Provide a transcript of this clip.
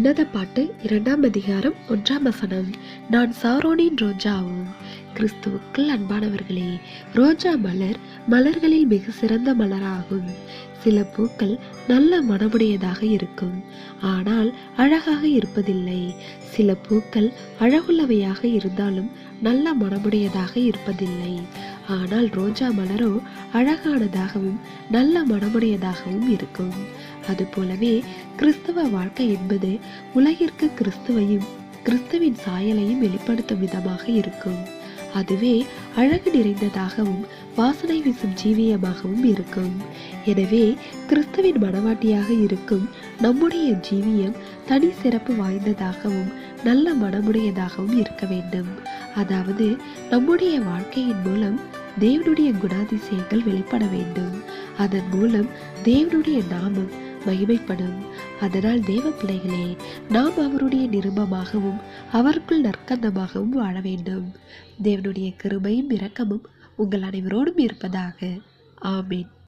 உன்னத பாட்டு இரண்டாம் அதிகாரம் ஒன்றாம் வசனம். நான் சாரோனின் ரோஜாவும் கிறிஸ்துவுக்குள் அன்பானவர்களே ரோஜா மலர் மலர்களில் மிக சிறந்த மலராகும். சில பூக்கள் நல்ல மனமுடையதாக இருக்கும் ஆனால் அழகாக இருப்பதில்லை. சில பூக்கள் அழகுள்ளவையாக இருந்தாலும் நல்ல மனமுடையதாக இருப்பதில்லை. ஆனால் ரோஜா மலரோ அழகானதாகவும் நல்ல மனமுடையதாகவும் இருக்கும். அதுபோலவே கிறிஸ்தவ வாழ்க்கை என்பது உலகிற்கு கிறிஸ்துவையும் கிறிஸ்துவின் சாயலையும் வெளிப்படுத்தும் விதமாக இருக்கும். அதுவே அழகு நிறைந்ததாகவும் வாசனை வீசும் ஜீவியமாகவும் இருக்கும். எனவே கிறிஸ்துவின் மனவாட்டியாக இருக்கும் நம்முடைய ஜீவியம் தனி சிறப்பு வாய்ந்ததாகவும் நல்ல மனமுடையதாகவும் இருக்க வேண்டும். அதாவது நம்முடைய வாழ்க்கையின் மூலம் தேவனுடைய குணாதிசயங்கள் வெளிப்பட வேண்டும். அதன் மூலம் தேவனுடைய நாமம் மகிமைப்படும். அதனால் தேவ பிள்ளைகளே நாம் அவருடைய நிருபமாகவும் அவருக்குள் நற்கந்தமாகவும் வாழ வேண்டும். தேவனுடைய கிருபையும் இரக்கமும் உங்கள் அனைவரோடும் இருப்பதாக. ஆமீன்.